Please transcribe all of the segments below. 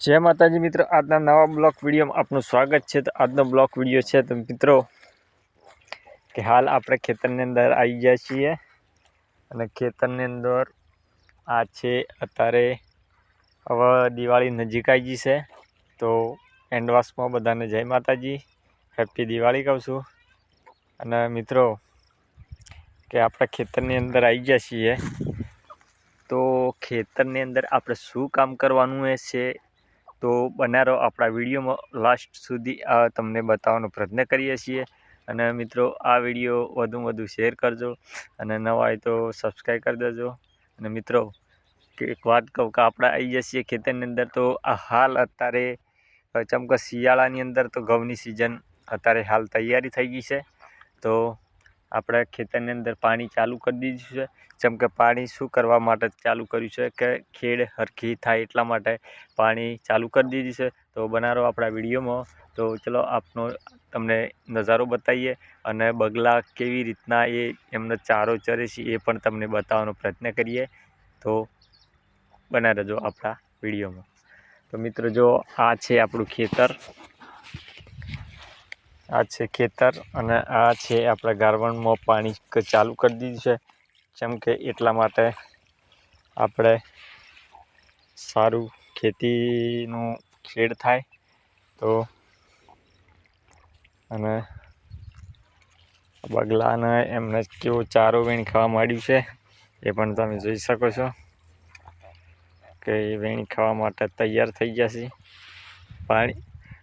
જય માતાજી મિત્રો, આજના નવા બ્લોક વિડીયોમાં આપનું સ્વાગત છે. તો આજનો બ્લોક વીડિયો છે તો મિત્રો, કે હાલ આપણે ખેતરની અંદર આવી ગયા છીએ અને ખેતરની અંદર આ છે અત્યારે, હવે દિવાળી નજીક આવી ગઈ છે. તો એન્ડવાસમાં બધાને જય માતાજી હેપી દિવાળી કહું છું. અને મિત્રો, કે આપણે ખેતરની અંદર આવી ગયા છીએ. તો ખેતરની અંદર આપણે શું કામ કરવાનું છે તો બનારો આપણા વિડીયોમાં લાસ્ટ સુધી આ તમને બતાવવાનો પ્રયત્ન કરીએ છીએ. અને મિત્રો, આ વીડિયો વધુમાં વધુ શેર કરજો અને નવા હોય તો સબસ્ક્રાઈબ કરી દેજો. અને મિત્રો, એક વાત કહું કે આપણે આવી જઈએ છીએ ખેતરની અંદર તો આ હાલ અત્યારે ચમકે શિયાળાની અંદર તો ઘઉંની સિઝન અત્યારે હાલ તૈયારી થઈ ગઈ છે. તો આપણે ખેતરની અંદર પાણી ચાલુ કરી દીધું છે. જેમ કે પાણી શું કરવા માટે ચાલુ કર્યું છે કે ખેડ હરખી થાય એટલા માટે પાણી ચાલુ કરી દીધું છે. તો બનારો આપણા વિડીયોમાં. તો ચલો આપનો તમને નજારો બતાવીએ અને બગલા કેવી રીતના એ એમને ચારો ચરે છે એ પણ તમને બતાવવાનો પ્રયત્ન કરીએ. તો બના રહેજો આપણા વિડીયોમાં. તો મિત્રો જો આ છે આપણું ખેતર. આ છે ખેતર અને આ છે આપણે ગારવણમાં પાણી ચાલુ કરી દીધું છે. જેમ કે એટલા માટે આપણે સારું ખેતીનું ખેડ થાય તો અને બગલાને એમને કેવો ચારો વેણી ખાવા માંડ્યું છે એ પણ તમે જોઈ શકો છો કે એ વેણી ખાવા માટે તૈયાર થઈ ગયા છે પાણી.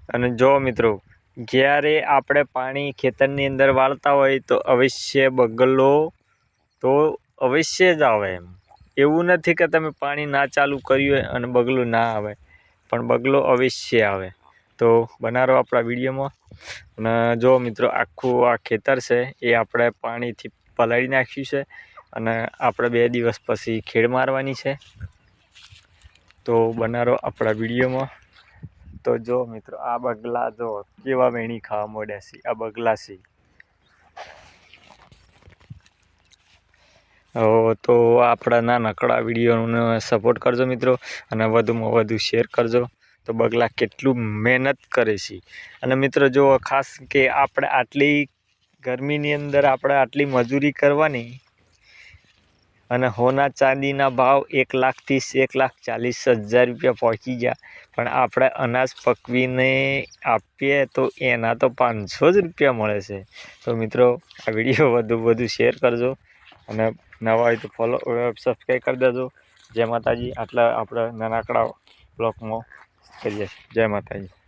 અને જો મિત્રો જ્યારે આપણે પાણી ખેતરની અંદર વાળતા હોય તો અવશ્ય બગલો તો અવશ્ય જ આવે એમ. એવું નથી કે તમે પાણી ના ચાલુ કર્યું હોય અને બગલો ના આવે, પણ બગલો અવશ્ય આવે. તો બનારો આપણા વિડીયોમાં. અને જો મિત્રો, આખું આ ખેતર છે એ આપણે પાણીથી પલાળી નાખ્યું છે અને આપણે બે દિવસ પછી ખેડ મારવાની છે. તો બનારો આપણા વિડીયોમાં. તો જો મિત્રો, આ બગલા જો કેવા વેણી ખાવા માંડ્યા છે, આ બગલા છે. તો આપણા નાનકડા વિડીયોને સપોર્ટ કરજો મિત્રો, અને વધુમાં વધુ શેર કરજો. તો બગલા કેટલું મહેનત કરે છે. અને મિત્રો, જો ખાસ કે આપણે આટલી ગરમીની અંદર આપણે આટલી મજૂરી કરવાની અને હોના ચાંદીના ભાવ એક લાખથી એક લાખ ચાલીસ હજાર રૂપિયા પહોંચી ગયા. પણ આપણે અનાજ પકવીને આપીએ તો એના તો પાંચસો જ રૂપિયા મળે છે. તો મિત્રો, આ વીડિયો વધુ વધુ શેર કરજો અને નવા હોય તો ફોલો સબસ્ક્રાઈબ કરી દેજો. જય માતાજી. આટલા આપણે નાનકડા બ્લોકમાં કરીએ. જય માતાજી.